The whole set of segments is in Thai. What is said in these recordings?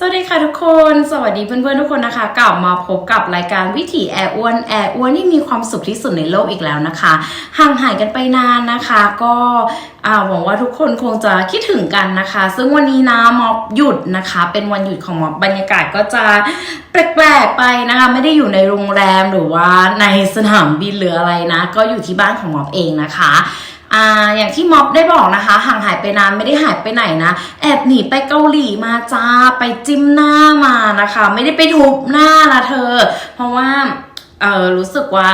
สวัสดีค่ะทุกคน สวัสดีเพื่อนๆทุกคนนะคะ กลับมาพบกับรายการวิถีแอร์อ้วนแอร์อ้วนที่มีความสุขที่สุดในโลกอีกแล้วนะคะ ห่างหายกันไปนานนะคะ ก็หวังว่าทุกคนคงจะคิดถึงกันนะคะ ซึ่งวันนี้นะม็อบหยุดนะคะ เป็นวันหยุดของม็อบบรรยากาศก็จะแปลกๆไปนะคะ ไม่ได้อยู่ในโรงแรมหรือว่าในสนามบินหรืออะไรนะ ก็อยู่ที่บ้านของม็อบเองนะคะ อ่าอย่างที่ม็อบได้บอกนะคะ ห่างหายไปนานไม่ได้หายไปไหนนะ แอบหนีไปเกาหลีมาจ้าไปจิ้มหน้ามานะคะ ไม่ได้ไปทุบหน้านะเธอ เพราะว่าเออรู้สึกว่า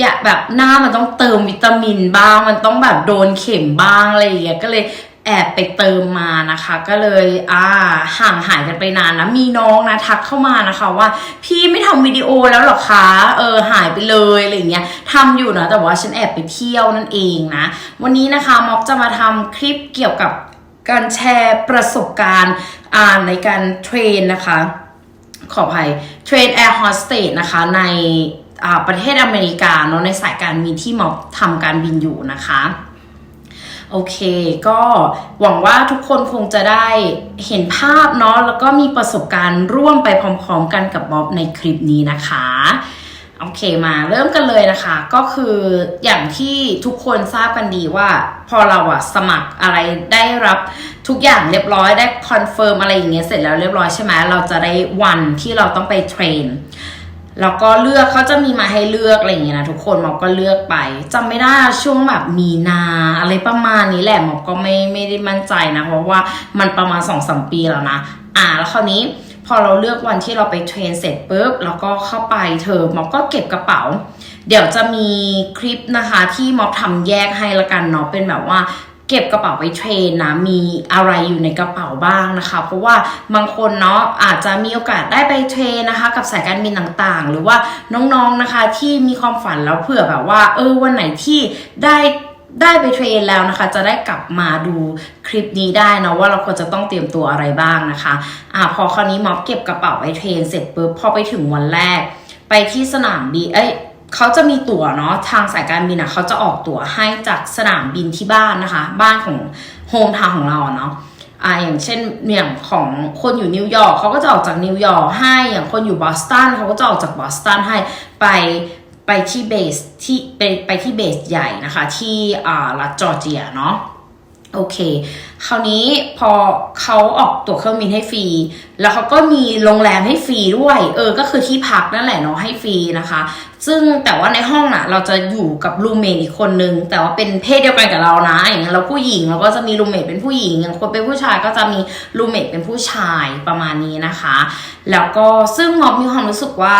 อยากแบบหน้ามันต้องเติมวิตามินบ้าง มันต้องแบบโดนเข็มบ้างอะไรอย่างเงี้ยก็เลย แอบไปเติมมานะคะ ก็เลยอ่าห่างหายกันไปนานนะมีน้องนะทักเข้ามานะคะว่า พี่ไม่ทำวิดีโอแล้วหรอคะเออหายไปเลยอะไรเงี้ยทำอยู่นะแต่ว่าฉันแอบไปเที่ยวนั่นเองนะวันนี้นะคะม็อบจะมาทำคลิปเกี่ยวกับการแชร์ประสบการณ์อ่านในการเทรนนะคะ ขออภัยเทรนแอร์โฮสเตสนะคะในอ่าประเทศอเมริกาเนาะในสายการบินที่หมอบทำการบินอยู่นะคะ โอเค ก็หวังว่าทุกคนคงจะได้เห็นภาพเนาะแล้วก็มีประสบการณ์ร่วมไปพร้อมๆกันกับบ๊อบในคลิปนี้นะคะโอเคมาเริ่มกันเลยนะคะ ก็คืออย่างที่ทุกคนทราบกันดีว่า พอเราอะสมัครอะไรได้รับทุกอย่างเรียบร้อยได้คอนเฟิร์มอะไรอย่างเงี้ยเสร็จแล้วเรียบร้อยใช่ไหมเราจะได้วันที่เราต้องไปเทรน แล้วก็เลือกเขาจะมีมาให้เลือกอะไรอย่างเงี้ยนะทุกคนมอกก็เลือกไปจำไม่ได้ช่วงแบบมีนาอะไรประมาณนี้แหละมอกก็ไม่ไม่ได้มั่นใจนะเพราะว่ามันประมาณสองสมปีแล้วนะอ่าแล้วคราวนี้พอเราเลือกวันที่เราไปเทรนเสร็จปุ๊บแล้วก็เข้าไปเธอมอกก็เก็บกระเป๋า เดี๋ยวจะมีคลิปนะคะที่ม็อบทำแยกให้ละกันเนาะเป็นแบบว่า เก็บกระเป๋าไปเทรนนะมีอะไรอยู่ในกระเป๋าบ้างนะคะ เพราะว่าบางคนเนาะอาจจะมีโอกาสได้ไปเทรนนะคะ กับสายการบินต่างๆ หรือว่าน้องๆนะคะที่มีความฝันแล้วเผื่อแบบว่า เออวันไหนที่ได้ได้ไปเทรนแล้วนะคะ จะได้กลับมาดูคลิปนี้ได้นะว่าเราควรจะต้องเตรียมตัวอะไรบ้างนะคะอ่าพอคราวนี้ม็อบเก็บกระเป๋าไปเทรนเสร็จปุ๊บพอไปถึงวันแรก ไปที่สนามบินเอ้ย เขาจะมีตั๋วเนาะทางสายการบินอะเขาจะออกตั๋วให้จากสนามบินที่บ้านนะคะ บ้านของโฮมทาวของเราเนาะอ่าอย่างเช่นอย่างของคนอยู่นิวยอร์กเขาก็จะออกจากนิวยอร์กให้อย่างคนอยู่บอสตันเขาก็จะออกจากบอสตันให้ไปไปที่เบสที่ไปไปที่เบสใหญ่นะคะที่อ่ารัฐจอร์เจียเนาะ โอเค คราวนี้พอเขาออกตั๋วเครื่องบินให้ฟรี แล้วเขาก็มีโรงแรมให้ฟรีด้วย เออ ก็คือที่พักนั่นแหละเนาะให้ฟรีนะคะ ซึ่งแต่ว่าในห้องน่ะเราจะอยู่กับรูเมทอีกคนนึง แต่ว่าเป็นเพศเดียวกันกับเรานะ อย่างเงี้ยเราผู้หญิงเราก็จะมีรูเมทเป็นผู้หญิง อย่างคนเป็นผู้ชายก็จะมีรูเมทเป็นผู้ชายประมาณนี้นะคะ แล้วก็ซึ่งม็อบมีความรู้สึกว่า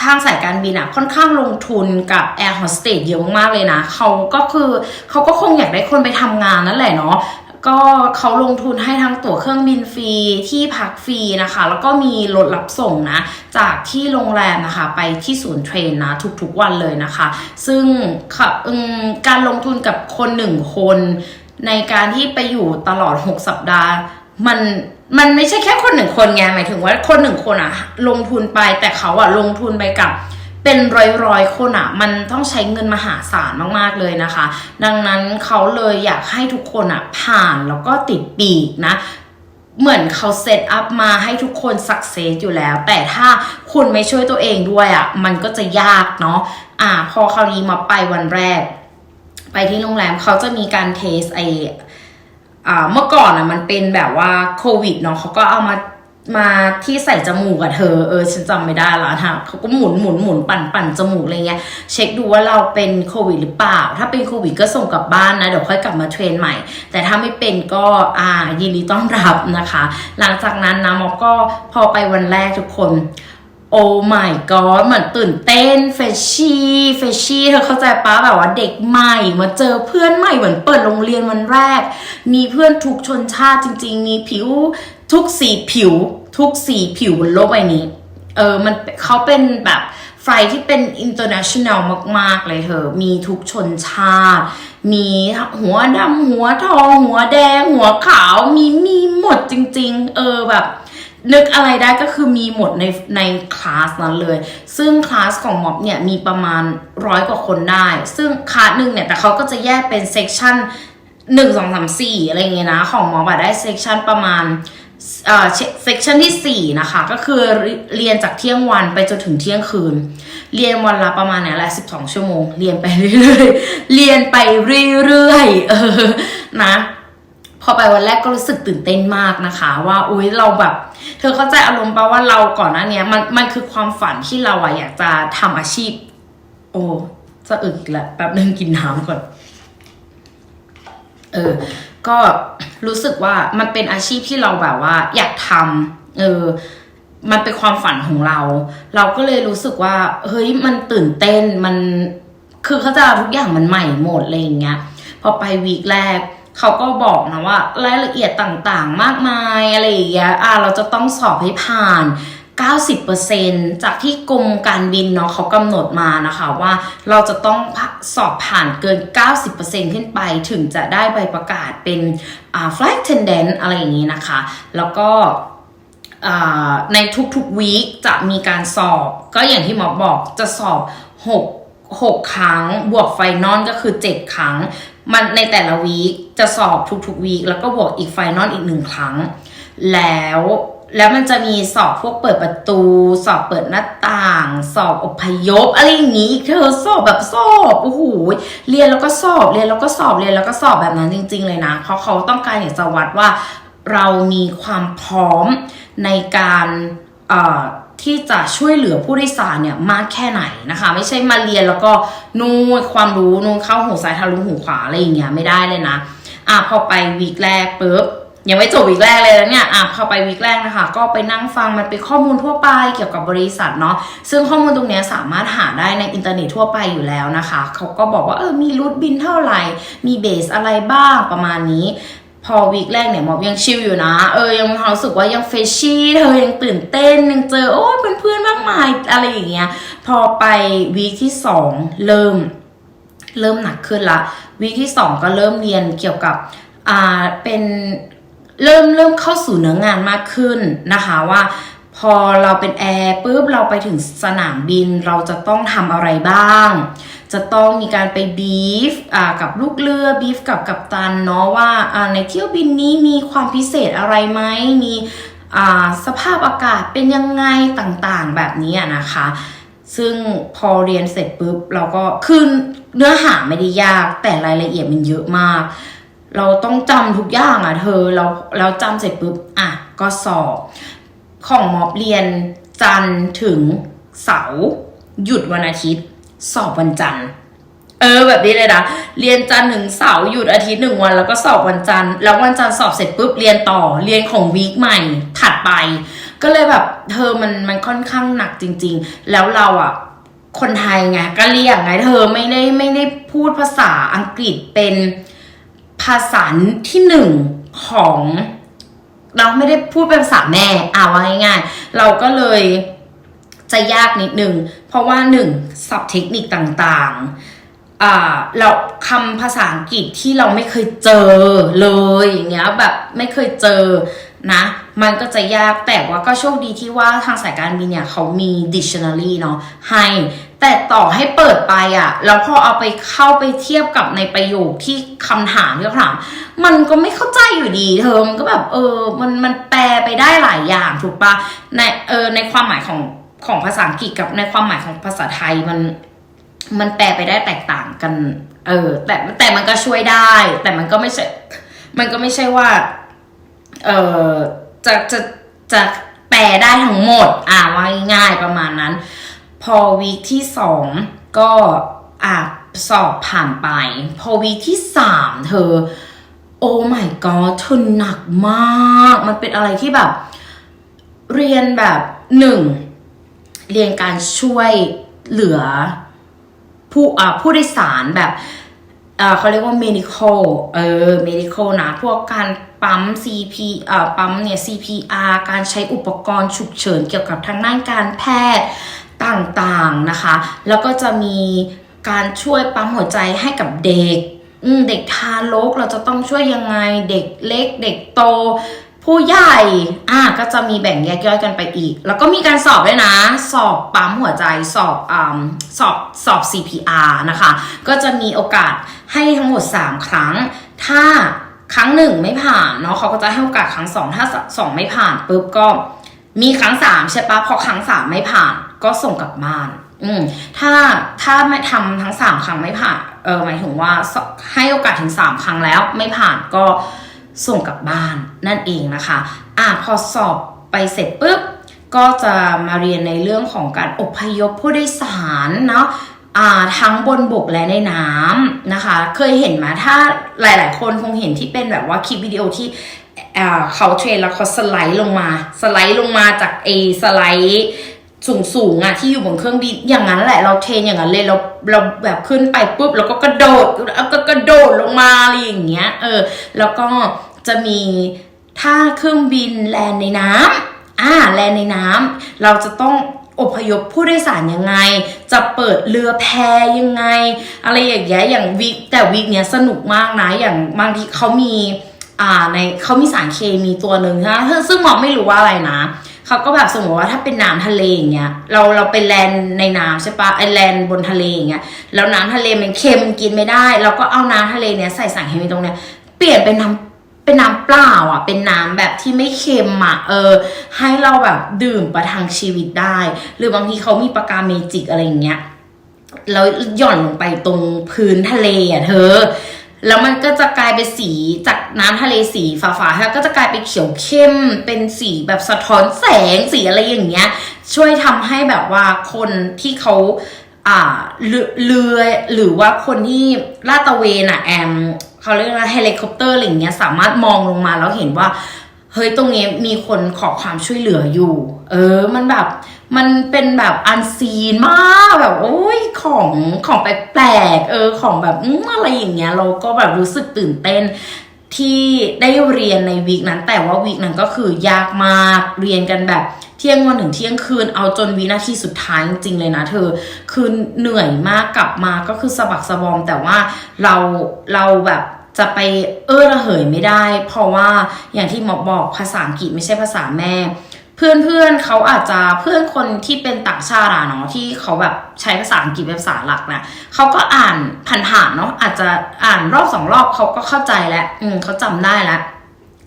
ทางสายการบินอะค่อนข้างลงทุนกับแอร์โฮสเตสเยอะมากเลยนะเขาก็คือเขาก็คงอยากได้คนไปทำงานนั่นแหละเนาะก็เขาลงทุนให้ทั้งตั๋วเครื่องบินฟรีที่พักฟรีนะคะ แล้วก็มีรถรับส่งนะ จากที่โรงแรมนะคะ ไปที่ศูนย์เทรนนะ ทุกๆวันเลยนะคะ ซึ่งการลงทุนกับคนหนึ่งคน ในการที่ไปอยู่ตลอด 6 สัปดาห์ มันมันไม่ใช่แค่คนหนึ่งคนไงหมายถึงว่าคนหนึ่งคนอะลงทุนไปแต่เขาอะลงทุนไปกับเป็นร้อยร้อยคนอะมันต้องใช้เงินมหาศาลมากๆเลยนะคะ ดังนั้นเขาเลยอยากให้ทุกคนอะผ่านแล้วก็ติดปีกนะเหมือนเขาเซตอัพมาให้ทุกคนสักเซสอยู่แล้ว แต่ถ้าคุณไม่ช่วยตัวเองด้วยอะ่ะมันก็จะยากเนาะอ่า พอคราวนี้มาไปวันแรก ไปที่โรงแรมเขาจะมีการเทสไอ เมื่อก่อนอะมันเป็นแบบว่าโควิดเนาะเขาก็เอามามาที่ใส่จมูกอะเธอเออฉันจำไม่ได้ละฮะเขาก็หมุนหมุนหมุนปั่นปั่นจมูกอะไรเงี้ยเช็คดูว่าเราเป็นโควิดหรือเปล่า ถ้าเป็นโควิดก็ส่งกลับบ้านนะเดี๋ยวค่อยกลับมาเทรนใหม่ แต่ถ้าไม่เป็นก็อ่ายินดีต้อนรับนะคะ หลังจากนั้นนะมอก็พอไปวันแรกทุกคน โอ้ my god เหมือนตื่นเต้นเฟชชี่เฟชชี่เธอเข้าใจปะแบบว่าเด็กใหม่มาเจอเพื่อนใหม่เหมือนเปิดโรงเรียนวันแรก มีเพื่อนทุกชนชาติจริง ๆ มีผิวทุกสีผิว ทุกสีผิวบนโลกใบนี้ เออมันเขาเป็นแบบไฟที่เป็น international มาก ๆ เลยเธอ มีทุกชนชาติ มีหัวดำหัวทอง หัวแดง หัวขาว มีมีหมดจริง ๆ เออแบบ นึกอะไรได้ก็คือมีหมดในในคลาสนั้นเลย ซึ่งคลาสของม็อบเนี่ยมีประมาณร้อยกว่าคนได้ ซึ่งคลาสหนึ่งเนี่ยแต่เขาก็จะแยกเป็นเซกชันหนึ่งสองสามสี่อะไรเงี้ยนะ ของม็อบได้เซกชันประมาณเอ่อเซกชันที่4นะคะ ก็คือเรียนจากเที่ยงวันไปจนถึงเที่ยงคืน เรียนวันละประมาณเนี่ยแหละ12 ชั่วโมง เรียนไปเรื่อยๆ เรียนไปเรื่อยๆ เออ นะ พอไปวันแรกก็รู้สึกตื่นเต้นมากนะคะ ว่าอุ้ยเราแบบ เธอเข้าใจอารมณ์ปะว่าเราก่อนหน้านี้มันมันคือความฝันที่เราอะอยากจะทำอาชีพ โอ้จะอึกอีกแล้วแป๊บนึงกินน้ำก่อน เออ ก็รู้สึกว่ามันเป็นอาชีพที่เราแบบว่า อยากทำเออ มันเป็นความฝันของเรา เราก็เลยรู้สึกว่า เฮ้ยมันตื่นเต้นมันคือเขาจะทุกอย่างมันใหม่หมดอะไรอย่างเงี้ยพอไปวีคแรก เขาก็บอกนะว่ารายละเอียดต่างๆ มากมายอะไรอย่างเงี้ยอ่าเราจะต้องสอบให้ผ่าน 90%จากที่กรมการบินเนาะเขากำหนดมานะคะว่าเราจะต้องสอบผ่านเกิน 90%ขึ้นไปถึงจะได้ใบประกาศเป็นอ่า flight attendant อะไรอย่างนี้นะคะ แล้วก็อ่าในทุกๆวีคจะมีการสอบ ก็อย่างที่หมอบอกจะสอบ 6 6 ครั้ง บวกไฟนอลก็คือ 7 ครั้ง มันในแต่ละวีคจะสอบทุกๆวีคแล้วก็บวกอีกไฟนอลอีกหนึ่งครั้ง แล้วแล้วมันจะมีสอบพวกเปิดประตู สอบเปิดหน้าต่าง สอบอพยพอะไรอย่างนี้อีกเธอสอบแบบสอบโอ้โหเรียนแล้วก็สอบเรียนแล้วก็สอบเรียนแล้วก็สอบแบบนั้นจริง ๆ เลยนะ เพราะเขาต้องการอยากจะวัดว่าเรามีความพร้อมในการเอ่อ ที่จะช่วยเหลือผู้โดยสารเนี่ยมากแค่ไหนนะคะ ไม่ใช่มาเรียนแล้วก็นู่นความรู้นู่นเข้าหูซ้ายทะลุหูขวาอะไรอย่างเงี้ยไม่ได้เลยนะอะพอไปวีคแรกปุ๊บยังไม่จบวีคแรกเลยนะเนี่ยอะพอไปวีคแรกนะคะ ก็ไปนั่งฟังมันเป็นข้อมูลทั่วไปเกี่ยวกับบริษัทเนาะซึ่งข้อมูลตรงนี้สามารถหาได้ในอินเทอร์เน็ตทั่วไปอยู่แล้วนะคะเขาก็บอกว่าเออมีรูทบินเท่าไหร่ มีเบสอะไรบ้างประมาณนี้ พอวีคแรกเนี่ยหมอยังชิลอยู่นะ เออยังมีความรู้สึกว่ายังเฟชชี่เธอยังตื่นเต้นยังเจอโอ้เพื่อนๆมากมายอะไรอย่างเงี้ย พอไปวีคที่สองเริ่ม เริ่มหนักขึ้นละวีคที่สองก็เริ่มเรียนเกี่ยวกับอ่าเป็นเริ่มเริ่มเข้าสู่เนื้องานมากขึ้นนะคะว่าพอเราเป็นแอร์ปุ๊บเราไปถึงสนามบินเราจะต้องทำอะไรบ้าง จะต้องมีการไปบีฟกับลูกเรือบีฟกับกัปตันเนาะว่าในเที่ยวบินนี้มีความพิเศษอะไรไหมมีสภาพอากาศเป็นยังไงต่างๆ แบบนี้นะคะ ซึ่งพอเรียนเสร็จปุ๊บเราก็คือเนื้อหาไม่ได้ยากแต่รายละเอียดมันเยอะมาก เราต้องจำทุกอย่างอะเธอเราเราจำเสร็จปุ๊บอะก็สอบ ของมอบเรียนจันถึงเสาร์หยุดวันอาทิตย์ สอบวันจันทร์เออแบบนี้เลยนะเรียนจันทร์ถึงเสาร์หยุดอาทิตย์หนึ่งวันแล้วก็สอบวันจันทร์แล้ววันจันทร์สอบเสร็จปุ๊บเรียนต่อเรียนของวีคใหม่ถัดไป ก็เลยแบบเธอมันมันค่อนข้างหนักจริง ๆ แล้วเราอะคนไทยไงก็เรียกไงเธอไม่ได้ไม่ได้พูดภาษาอังกฤษเป็นภาษาที่หนึ่งของ เราไม่ได้พูดเป็นภาษาแม่อ่าว่าง่ายๆเราก็เลยจะยากนิดนึง เพราะว่าหนึ่งศัพท์เทคนิคต่างๆเราคำภาษาอังกฤษที่เราไม่เคยเจอเลยอย่างเงี้ยแบบไม่เคยเจอนะมันก็จะยากแต่ว่าก็โชคดีที่ว่าทางสายการบินเนี่ยเขามี dictionary เนาะให้แต่ต่อให้เปิดไปอะ่ะแล้วพอเอาไปเข้าไปเทียบกับในประโยคที่คำถามที่เขาถามมันก็ไม่เข้าใจอยู่ดีเธอมันก็แบบเออมันมันแปลไปได้หลายอย่างถูกปะในเออในความหมายของ ของภาษาอังกฤษกับในความหมายของภาษาไทยมันมันแปลไปได้แตกต่างกัน เออ แต่แต่มันก็ช่วยได้ แต่มันก็ไม่ใช่ มันก็ไม่ใช่ว่า เออจะจะจะแปลได้ทั้งหมด อ่าว่าง่ายประมาณนั้น พอวีคที่สองก็อะสอบผ่านไป พอวีคที่สามเธอ โอ้ my god เธอหนักมาก มันเป็นอะไรที่แบบ เรียนแบบหนึ่ง เรียนการช่วยเหลือผู้อ่าผู้โดยสารแบบเอ่อเขาเรียกว่า medical เออ medical นะ พวกการปั๊ม CP เอ่อปั๊มเนี่ย CPR การใช้อุปกรณ์ฉุกเฉินเกี่ยวกับทางด้านการแพทย์ต่างๆนะคะ แล้วก็จะมีการช่วยปั๊มหัวใจให้กับเด็กอืมเด็กทารกเราจะต้องช่วยยังไงเด็กเล็ก เด็กโต ผู้ใหญ่อะก็จะมีแบ่งแยกย่อยกันไปอีก แล้วก็มีการสอบด้วยนะ สอบปั๊มหัวใจ สอบอ่าสอบสอบ CPR นะคะ ก็จะมีโอกาสให้ทั้งหมด 3 ครั้ง ถ้าครั้งหนึ่งไม่ผ่านเนาะเขาก็จะให้โอกาสครั้งสองถ้าสองไม่ผ่านปุ๊บก็มีครั้งสามใช่ปะพอครั้งสามไม่ผ่านก็ส่งกลับบ้าน อืมถ้าถ้าไม่ทำทั้งสามครั้งไม่ผ่าน เออหมายถึงว่าให้โอกาสถึงสามครั้งแล้วไม่ผ่านก็ ส่งกลับบ้านนั่นเองนะคะอะพอสอบไปเสร็จปุ๊บก็จะมาเรียนในเรื่องของการอพยพผู้โดยสารเนาะอ่าทั้งบนบกและในน้ำนะคะ เคยเห็นไหมถ้าหลาย ๆ คนคงเห็นที่เป็นแบบว่าคลิปวิดีโอที่อ่าเขาเทรนแล้วเขาสไลด์ลงมา สไลด์ลงมาจากเอสไลด์ สูงสูงอะที่อยู่บนเครื่องบินอย่างนั้นแหละเราเทรนอย่างนั้นเลยเราเราแบบขึ้นไปปุ๊บแล้วก็กระโดดแล้วก็กระโดดลงมาอะไรอย่างเงี้ยเออแล้วก็จะมีถ้าเครื่องบินแลนในน้ำอ่าแลนในน้ำเราจะต้องอพยพผู้โดยสารยังไง จะเปิดเรือแพยังไง อะไรอย่างเงี้ยอย่างวิกแต่วิกเนี้ยสนุกมากนะอย่างบางทีเขามีอ่าในเขามีสารเคมีตัวหนึ่งนะซึ่งหมอไม่รู้ว่าอะไรนะ เขาก็แบบสมมติว่าถ้าเป็นน้ำทะเลอย่างเงี้ยเราเราไปแลนในน้ำใช่ปะไอแลนบนทะเลอย่างเงี้ยแล้วน้ำทะเลมันเค็มกินไม่ได้ เราก็เอาน้ำทะเลเนี้ยใส่สารเคมีตรงเนี้ยเปลี่ยนเป็นน้ำเป็นน้ำเปล่าอะ เป็นน้ำแบบที่ไม่เค็มอะ เออ ให้เราแบบดื่มประทังชีวิตได้ หรือบางทีเขามีปากกาเมจิกอะไรอย่างเงี้ย แล้วหย่อนลงไปตรงพื้นทะเลอะเธอ แล้วมันก็จะกลายเป็นสีจากน้ำทะเลสีฟ้าๆก็จะกลายเป็นเขียวเข้ม เป็นสีแบบสะท้อนแสงสีอะไรอย่างเงี้ย ช่วยทำให้แบบว่าคนที่เขาอ่าเรือเรือหรือว่าคนที่ลาดตระเวนอะแอมเขาเรียกว่าเฮลิคอปเตอร์อะไรอย่างเงี้ยสามารถมองลงมาแล้วเห็นว่า เฮ้ยตรงนี้มีคนขอความช่วยเหลืออยู่ เออ มันแบบ มันเป็นแบบอันซีนมากแบบ โอ้ยของของแปลกๆเออ ของแบบอืมอะไรอย่างเงี้ย เราก็แบบรู้สึกตื่นเต้นที่ได้เรียนในวีคนั้น แต่ว่าวีคนั้นก็คือยากมากเรียนกันแบบเที่ยงวันถึงเที่ยงคืนเอาจนวินาทีสุดท้ายจริงๆเลยนะเธอ คือเหนื่อยมากกลับมาก็คือสะบักสะบอมแต่ว่าเราเราแบบ จะไปเออระเหยไม่ได้ เพราะว่าอย่างที่หมอบอกภาษาอังกฤษไม่ใช่ภาษาแม่เพื่อนเพื่อนๆเขาอาจจะเพื่อนคนที่เป็นต่างชาติอะเนาะที่เขาแบบใช้ภาษาอังกฤษเป็นภาษาหลักนะเขาก็อ่านผ่านๆเนาะอาจจะอ่านรอบสองรอบเขาก็เข้าใจแล้วอืมเขาจำได้แล้ว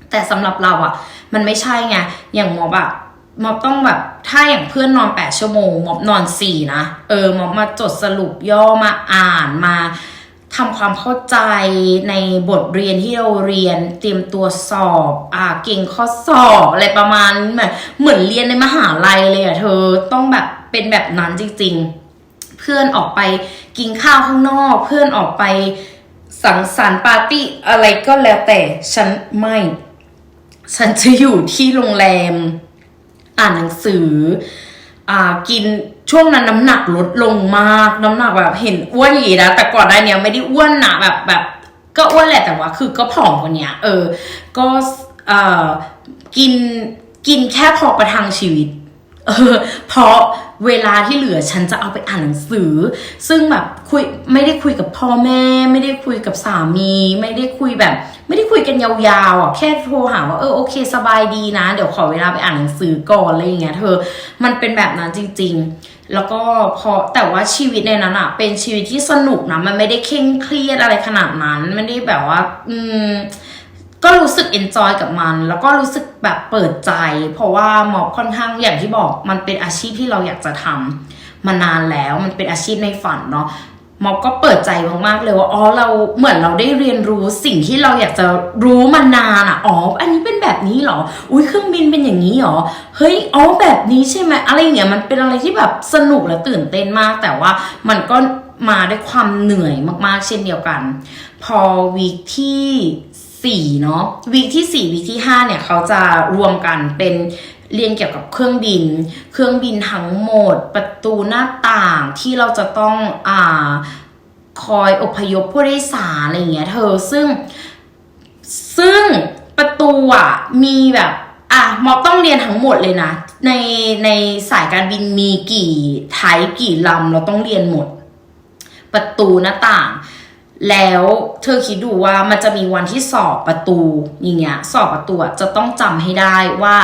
แต่สำหรับเราอะมันไม่ใช่ไงอย่างมอบอะมอบต้องแบบถ้าอย่างเพื่อนนอนแปดชั่วโมงมอบนอนสี่นะ เออมอบมาจดสรุปย่อมาอ่านมา ทำความเข้าใจในบทเรียนที่เราเรียนเตรียมตัวสอบอ่าเก่งข้อสอบอะไรประมาณนี้เหมือนเหมือนเรียนในมหาลัยเลยอะเธอต้องแบบเป็นแบบนั้นจริง ๆ เพื่อนออกไปกินข้าวข้างนอก เพื่อนออกไปสังสรรค์ปาร์ตี้อะไรก็แล้วแต่ฉันไม่ ฉันจะอยู่ที่โรงแรม อ่านหนังสือ อ่ากินช่วงนั้นน้ำหนักลดลงมาก น้ำหนักแบบเห็นอ้วนอย่างนี้นะแต่ก่อนได้เนี้ยไม่ได้อ้วนหนาแบบแบบ ก็อ้วนแหละแต่ว่า คือก็ผอมกว่านี้เออ ก็อ่อกินกินแค่พอประทังชีวิต เออเพราะเวลาที่เหลือฉันจะเอาไปอ่านหนังสือ ซึ่งแบบคุยไม่ได้คุยกับพ่อแม่ ไม่ได้คุยกับสามี ไม่ได้คุยแบบ ไม่ได้คุยกันยาวๆอะแค่โทรหาว่าเออโอเคสบายดีนะ เดี๋ยวขอเวลาไปอ่านหนังสือก่อนอะไรอย่างเงี้ยเธอ มันเป็นแบบนั้นจริง ๆ แล้วก็พอแต่ว่าชีวิตในนั้นอะเป็นชีวิตที่สนุกนะมันไม่ได้เคร่งเครียดอะไรขนาดนั้นไม่ได้แบบว่า อืม ก็รู้สึกเอนจอยกับมัน แล้วก็รู้สึกแบบเปิดใจ เพราะว่าหมอบค่อนข้างอย่างที่บอกมันเป็นอาชีพที่เราอยากจะทำมานานแล้วมันเป็นอาชีพในฝันเนาะมอบก็เปิดใจมากๆเลยว่าอ๋อเราเหมือนเราได้เรียนรู้สิ่งที่เราอยากจะรู้มานานอะอ๋ออันนี้เป็นแบบนี้เหรอ อุ้ยเครื่องบินเป็นอย่างนี้เหรอเฮ้ยอ๋อแบบนี้ใช่ไหมอะไรเงี้ยมันเป็นอะไรที่แบบสนุกและตื่นเต้นมาก แต่ว่ามันก็มาด้วยความเหนื่อยมากๆ เช่นเดียวกัน พอวีคที่ สี่เนาะวีคที่สี่วีคที่ห้าเนี่ยเขาจะรวมกันเป็นเรียนเกี่ยวกับเครื่องบิน เครื่องบินทั้งหมด ประตูหน้าต่างที่เราจะต้องอ่าคอยอพยพผู้โดยสารอะไรอย่างเงี้ยเธอซึ่ง ซึ่งประตูอะมีแบบอะมอบต้องเรียนทั้งหมดเลยนะ ในในสายการบินมีกี่ไทยกี่ลำเราต้องเรียนหมด ประตูหน้าต่าง แล้วเธอคิดดูว่ามันจะมีวันที่สอบประตูอย่างเงี้ยสอบประตูจะต้องจำให้ได้ว่า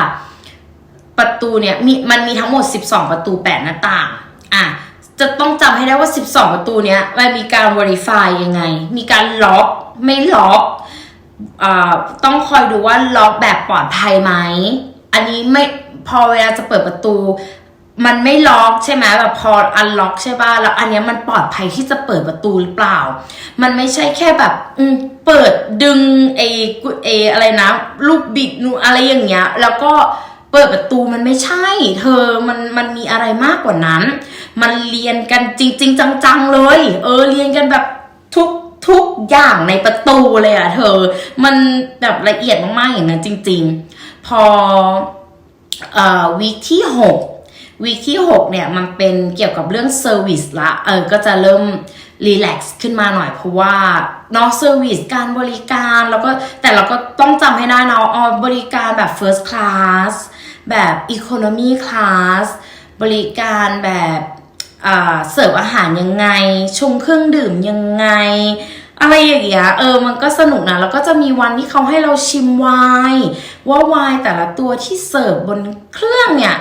ประตูเนี่ยมีมันมีทั้งหมด 12 ประตู 8 หน้าต่างอะจะต้องจำให้ได้ว่า 12 ประตูเนี้ยมันมีการ verify ยังไง มีการล็อกไม่ล็อกอ่อต้องคอยดูว่าล็อกแบบปลอดภัยไหม อันนี้ไม่พอเวลาจะเปิดประตู มันไม่ล็อกใช่ไหมแบบพออันล็อกใช่ป่ะแล้วอันเนี้ยมันปลอดภัยที่จะเปิดประตูหรือเปล่า มันไม่ใช่แค่แบบอืมเปิดดึงไอ้เออะไรนะ ลูกบิดนูอะไรอย่างเงี้ย แล้วก็เปิดประตูมันไม่ใช่ เธอมันมันมีอะไรมากกว่านั้น มันเรียนกันจริงๆจังๆเลย เออเรียนกันแบบทุกทุกอย่างในประตูเลยอะเธอ มันแบบละเอียดมากๆอย่างนั้นจริง ๆ พอเอ่อวีคที่หก วีคที่ 6 เนี่ย มันเป็นเกี่ยวกับเรื่องเซอร์วิสละ เออ ก็จะเริ่มรีแลกซ์ขึ้นมาหน่อยเพราะว่านอกเซอร์วิสการบริการแล้วก็แต่เราก็ต้องจำให้ได้เนาะอ๋อบริการแบบ First Class แบบ Economy Class บริการแบบเสิร์ฟอาหารยังไง ชงเครื่องดื่มยังไง อะไรอย่างเงี้ยเออมันก็สนุกนะ แล้วก็จะมีวันที่เขาให้เราชิมไวน์ว่าไวน์แต่ละตัวที่เสิร์ฟบนเครื่องเนี่ย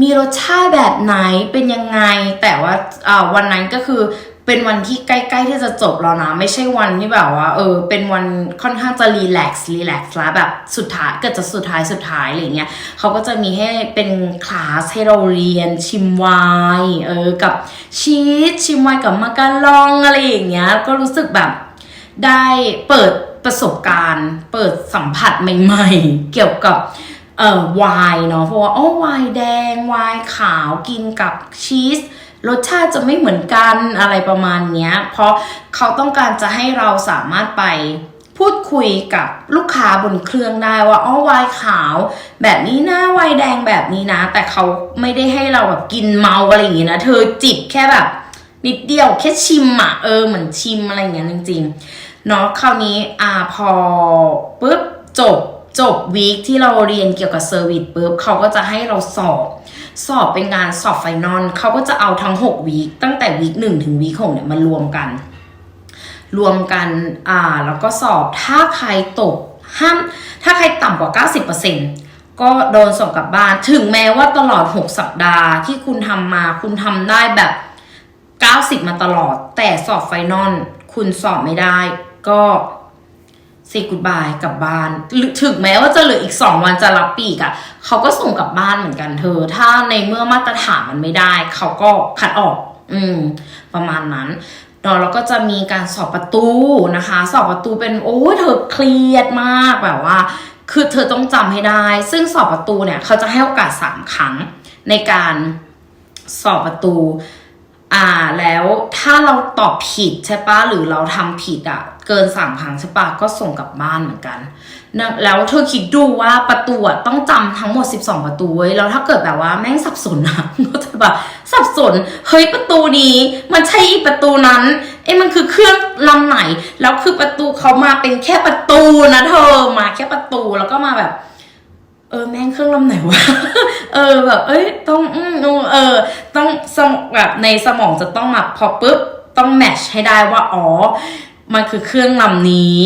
มีรสชาติแบบไหนเป็นยังไง แต่ว่าอ่าวันนั้นก็คือเป็นวันที่ใกล้ๆที่จะจบแล้วนะ ไม่ใช่วันที่แบบว่า เออ เป็นวันค่อนข้างจะรีแลกซ์รีแลกซ์แล้วแบบสุดท้ายเกิดจะสุดท้ายสุดท้ายอะไรเงี้ยเขาก็จะมีให้เป็นคลาสให้เราเรียนชิมไวน์เออ กับชีสชิมไวน์กับมาการองอะไรอย่างเงี้ย ก็รู้สึกแบบได้เปิดประสบการณ์ เปิดสัมผัสใหม่ ๆ เกี่ยวกับ เอ่อไวน์เนาะเพราะว่าอ๋อไวน์แดงไวน์ขาวกินกับชีสรสชาติจะไม่เหมือนกันอะไรประมาณเนี้ยเพราะเขาต้องการจะให้เราสามารถไปพูดคุยกับลูกค้าบนเครื่องได้ว่าอ๋อไวน์ขาว แบบนี้นะไวน์แดงแบบนี้นะ แต่เขาไม่ได้ให้เราแบบกินเมาอะไรอย่างเงี้ยนะ เธอจิบแค่แบบนิดเดียวแค่ชิมอะเออเหมือนชิมอะไรอย่างเงี้ยจริงๆเนาะคราวนี้อ่าพอปุ๊บจบ จบวีคที่เราเรียนเกี่ยวกับเซอร์วิสปุ๊บเขาก็จะให้เราสอบ สอบเป็นงานสอบไฟนอลเขาก็จะเอาทั้ง6วีคตั้งแต่วีคหนึ่งถึงวีคหกเนี่ยมารวมกัน รวมกันอ่าแล้วก็สอบถ้าใครตกห้ามถ้าใครต่ำกว่า 90%ก็โดนส่งกลับบ้าน ถึงแม้ว่าตลอด 6 สัปดาห์ที่คุณทำมา คุณทำได้แบบ 90 มาตลอด แต่สอบไฟนอลคุณสอบไม่ได้ ก็ ซกุดบายกลับบ้านหรือถึงแม้ว่าจะเหลืออีก 2 วันจะรับปีกอะ่ะเขาก็ส่งกลับบ้านเหมือนกันเธอ ถ้าในเมื่อมาตรฐานมันไม่ได้ เขาก็คัดออก อืม ประมาณนั้นเนาะแล้วก็จะมีการสอบประตูนะคะ สอบประตูเป็นโอ้เธอเครียดมากแบบว่า คือเธอต้องจำให้ได้ ซึ่งสอบประตูเนี่ยเขาจะให้โอกาส3ครั้งในการสอบประตู อ่าแล้วถ้าเราตอบผิดใช่ปะหรือเราทำผิดอะ่ะ เกินสามครั้งใช่ปะก็ส่งกลับบ้านเหมือนกันแล้วเธอคิดดูว่าประตูต้องจำทั้งหมด 12 ประตูเว้ยแล้วถ้าเกิดแบบว่าแม่งสับสนอะก็จะแบบสับสนเฮ้ยประตูนี้ มันใช่อีประตูนั้นเอ้มันคือเครื่องลำไหนแล้วคือประตูเขามาเป็นแค่ประตูนะเธอมาแค่ประตูแล้วก็มาแบบ เออแม่งเครื่องลำไหนวะ เออแบบ เอ้ยต้องอืมเออ ต้องสมแบบในสมองจะต้องมาพอปุ๊บต้องแมทช์ให้ได้ว่าอ๋อ มันคือเครื่องลำนี้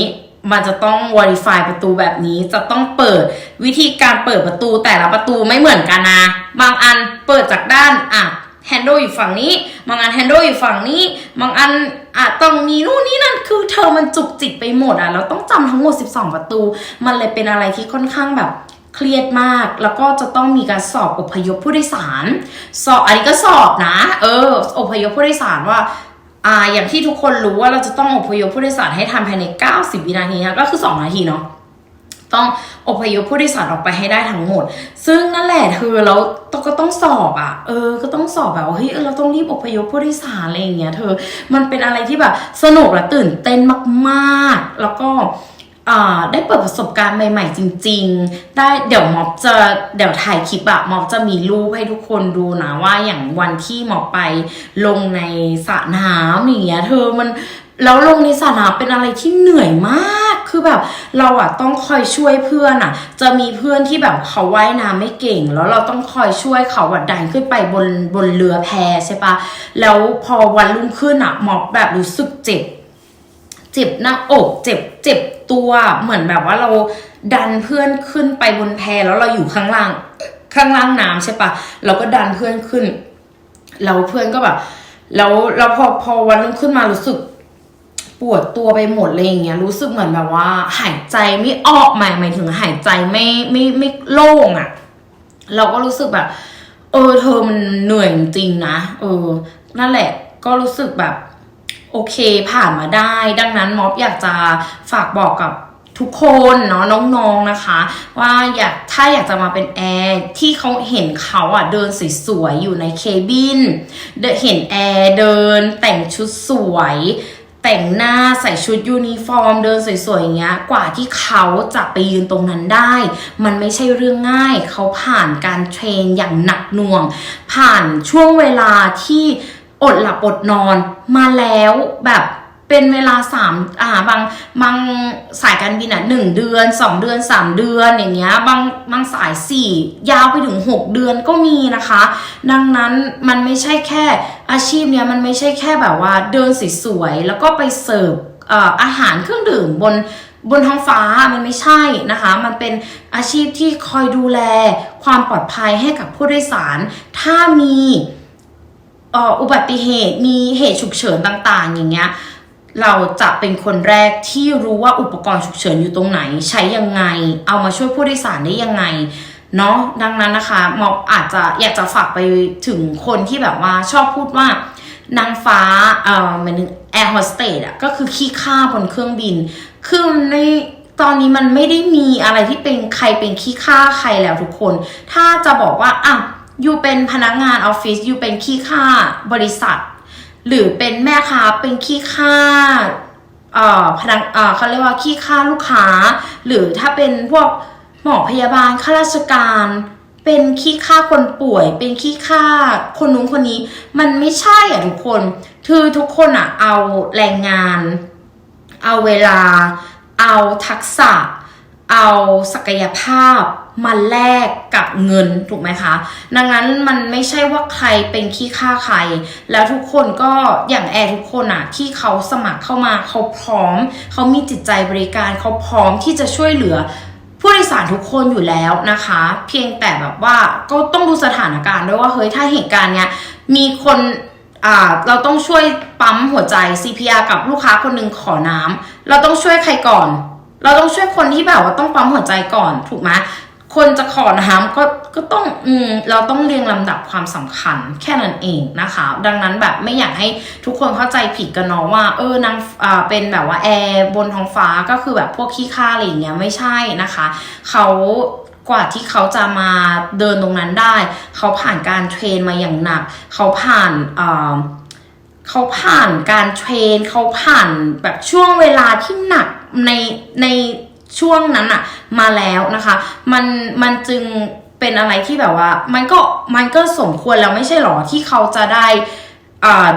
มันจะต้อง verify ประตูแบบนี้ จะต้องเปิดวิธีการเปิดประตูแต่ละประตูไม่เหมือนกันนะ บางอันเปิดจากด้านอะ handle อยู่ฝั่งนี้ บางอัน handle อยู่ฝั่งนี้ บางอันอะต้องมีนู่นนี่นั่น คือเธอมันจุกจิกไปหมดอะ เราต้องจำทั้งหมด 12 ประตู มันเลยเป็นอะไรที่ค่อนข้างแบบ เครียดมาก แล้วก็จะต้องมีการสอบอพยพผู้โดยสาร สอบอันนี้ก็สอบนะ เออ อพยพผู้โดยสารว่าอ่าอย่างที่ทุกคนรู้ว่าเราจะต้องอพยพผู้โดยสารให้ทันภายใน 90 วินาทีนะก็คือ 2 นาทีเนาะต้องอพยพผู้โดยสารออกไปให้ได้ทั้งหมด ซึ่งนั่นแหละคือเราต้องก็ต้องสอบอะ่ะ เออ ก็ต้องสอบแบบว่าเฮ้ยเราต้องรีบอพยพผู้โดยสารอะไรอย่างเงี้ยเธอ มันเป็นอะไรที่แบบสนุกและตื่นเต้นมากๆ แล้วก็ ได้เปิดประสบการณ์ใหม่ๆ จริง ๆ ได้เดี๋ยวม็อบจะเดี๋ยวถ่ายคลิปอะม็อบจะมีรูปให้ทุกคนดูนะว่าอย่างวันที่ม็อบไปลงในสระน้ำอย่างเงี้ยเธอมันแล้วลงในสระน้ำเป็นอะไรที่เหนื่อยมาก คือแบบเราอะต้องคอยช่วยเพื่อนอะจะมีเพื่อนที่แบบเขาว่ายน้ำไม่เก่ง แล้วเราต้องคอยช่วยเขาอะดันขึ้นไปบนบนเรือแพใช่ปะแล้วพอวันรุ่งขึ้นอะม็อบแบบรู้สึกเจ็บ เจ็บหน้าอก เจ็บเจ็บตัวเหมือนแบบว่าเราดันเพื่อนขึ้นไปบนแพแล้วเราอยู่ข้างล่างข้างล่างน้ำใช่ปะเราก็ดันเพื่อนขึ้นแล้วเพื่อนก็แบบแล้วแล้วพอพอวันรุ่งขึ้นมารู้สึกปวดตัวไปหมดเลยอย่างเงี้ยรู้สึกเหมือนแบบว่า หายใจไม่ออกหมายหมายถึงหายใจไม่ไม่ไม่โล่งอะ่ะ เราก็รู้สึกแบบ เออเธอมันเหนื่อยจริงนะเออ นั่นแหละ ก็รู้สึกแบบ โอเคผ่านมาได้ ดังนั้นม็อบอยากจะฝากบอกกับทุกคนเนาะน้องๆนะคะ ว่าอยากถ้าอยากจะมาเป็นแอร์ที่เขาเห็นเขาอะเดินสวยๆอยู่ในเคบินเดเห็นแอร์เดินแต่งชุดสวย แต่งหน้าใส่ชุดยูนิฟอร์ม เดินสวยๆอย่างเงี้ยกว่าที่เขาจะไปยืนตรงนั้นได้ มันไม่ใช่เรื่องง่าย เขาผ่านการเทรนอย่างหนักหน่วง ผ่านช่วงเวลาที่ อดหลับอดนอนมาแล้วแบบเป็นเวลาสามอ่าบางบางสายการบินอะหนึ่งเดือนสองเดือนสามเดือนอย่างเงี้ยบางบางสายสี่ยาวไปถึงหกเดือนก็มีนะคะ ดังนั้นมันไม่ใช่แค่อาชีพเนี้ยมันไม่ใช่แค่แบบว่าเดินสวยๆแล้วก็ไปเสิร์ฟอาหารเครื่องดื่มบนบนท้องฟ้ามันไม่ใช่นะคะ มันเป็นอาชีพที่คอยดูแลความปลอดภัยให้กับผู้โดยสาร ถ้ามี อุบัติเหตุมีเหตุฉุกเฉินต่างๆ อย่างเงี้ยเราจะเป็นคนแรกที่รู้ว่าอุปกรณ์ฉุกเฉินอยู่ตรงไหน ใช้ยังไง เอามาช่วยผู้โดยสารได้ยังไงเนาะดังนั้นนะคะมอบอาจจะอยากจะฝากไปถึงคนที่แบบว่าชอบพูดว่านางฟ้าเอ่อเหมือนแอร์โฮสเตสอะก็คือขี้ข้าบนเครื่องบิน คือในตอนนี้มันไม่ได้มีอะไรที่เป็นใครเป็นขี้ข้าใครแล้วทุกคน ถ้าจะบอกว่าอะ อยู่เป็นพนักงานออฟฟิศอยู่เป็นขี้ข้าบริษัท หรือเป็นแม่ค้าเป็นขี้ข้าเอ่อพนักเอ่อเขาเรียกว่าขี้ข้าลูกค้า หรือถ้าเป็นพวกหมอพยาบาลข้าราชการ เป็นขี้ข้าคนป่วย เป็นขี้ข้าคนนู้นคนนี้ มันไม่ใช่อะทุกคนคือทุกคนอะเอาแรงงาน เอาเวลา เอาทักษะ เอาศักยภาพ มาแลกกับเงินถูกไหมคะ ดังนั้นมันไม่ใช่ว่าใครเป็นขี้ค่าใคร แล้วทุกคนก็อย่างแอร์ทุกคนอะที่เขาสมัครเข้ามาเขาพร้อม เขามีจิตใจบริการเขาพร้อมที่จะช่วยเหลือผู้โดยสารทุกคนอยู่แล้วนะคะ เพียงแต่แบบว่าก็ต้องดูสถานการณ์ด้วยว่าเฮ้ยถ้าเหตุการณ์เนี้ยมีคนอ่าเราต้องช่วยปั๊มหัวใจ CPR กับลูกค้าคนหนึ่งขอน้ำเราต้องช่วยใครก่อน เราต้องช่วยคนที่แบบว่าต้องปั๊มหัวใจก่อนถูกไหม คนจะขอน้ำก็ก็ต้องอืมเราต้องเรียงลำดับความสำคัญแค่นั้นเองนะคะ ดังนั้นแบบไม่อยากให้ทุกคนเข้าใจผิดกันเนาะว่า เออนางอ่าเป็นแบบว่าแอร์บนท้องฟ้าก็คือแบบพวกขี้ข้าอะไรอย่างเงี้ยไม่ใช่นะคะเขากว่าที่เขาจะมาเดินตรงนั้นได้ เขาผ่านการเทรนมาอย่างหนัก เขาผ่านอ่าเขาผ่านการเทรน เขาผ่านแบบช่วงเวลาที่หนักในใน ช่วงนั้นอะมาแล้วนะคะ มันมันจึงเป็นอะไรที่แบบว่า มันก็มันก็สมควรแล้วไม่ใช่หรอที่เขาจะได้อ่า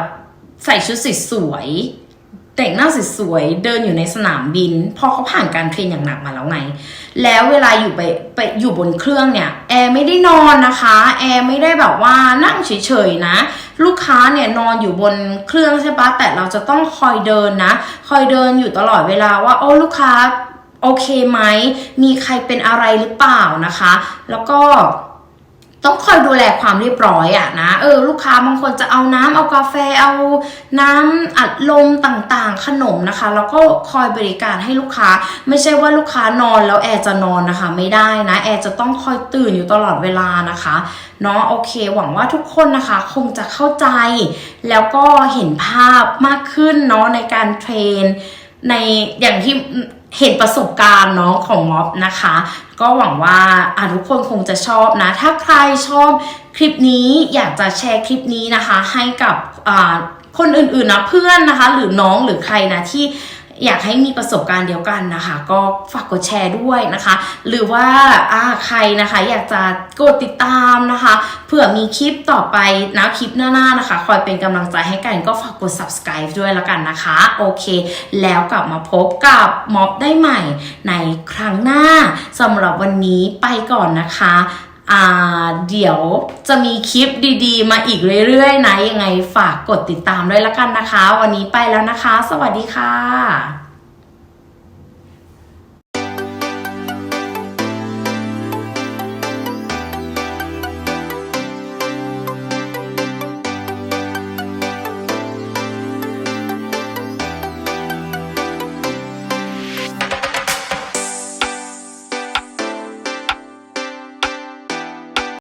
ใส่ชุดสวยแต่งหน้าสวยๆเดินอยู่ในสนามบิน พอเขาผ่านการเทรนอย่างหนักมาแล้วไง แล้วเวลาอยู่ไปไปอยู่บนเครื่องเนี่ยแอร์ไม่ได้นอนนะคะแอร์ไม่ได้แบบว่านั่งเฉยๆนะ ลูกค้าเนี่ยนอนอยู่บนเครื่องใช่ปะแต่เราจะต้องคอยเดินนะ คอยเดินอยู่ตลอดเวลาว่าโอ้ลูกค้า โอเคไหม มีใครเป็นอะไรหรือเปล่านะคะ แล้วก็ต้องคอยดูแลความเรียบร้อยอะนะเออลูกค้าบางคนจะเอาน้ำเอากาแฟเอาน้ำอัดลมต่างๆ ขนมนะคะ แล้วก็คอยบริการให้ลูกค้า ไม่ใช่ว่าลูกค้านอนแล้วแอร์จะนอนนะคะ ไม่ได้นะแอร์จะต้องคอยตื่นอยู่ตลอดเวลานะคะเนาะโอเค หวังว่าทุกคนนะคะคงจะเข้าใจ แล้วก็เห็นภาพมากขึ้นเนาะในการเทรนในอย่างที่ เห็นประสบการณ์เนาะของม็อบนะคะ ก็หวังว่าทุกคนคงจะชอบนะ ถ้าใครชอบคลิปนี้อยากจะแชร์คลิปนี้นะคะ ให้กับคนอื่นๆนะเพื่อนนะคะ หรือน้องหรือใครนะที่ อยากให้มีประสบการณ์เดียวกันนะคะ ก็ฝากกดแชร์ด้วยนะคะ หรือว่าใครนะคะอยากจะกดติดตามนะคะเผื่อมีคลิปต่อไปนะคลิปหน้าๆนะคะ คอยเป็นกำลังใจให้กันก็ฝากกด subscribe ด้วยแล้วกันนะคะ โอเค แล้วกลับมาพบกับม็อบได้ใหม่ในครั้งหน้าสำหรับวันนี้ไปก่อนนะคะ อ่าเดี๋ยวจะมีคลิปดีๆ มาอีกเรื่อยๆนะยังไงฝากกดติดตามด้วยละกันนะคะ วันนี้ไปแล้วนะคะ สวัสดีค่ะ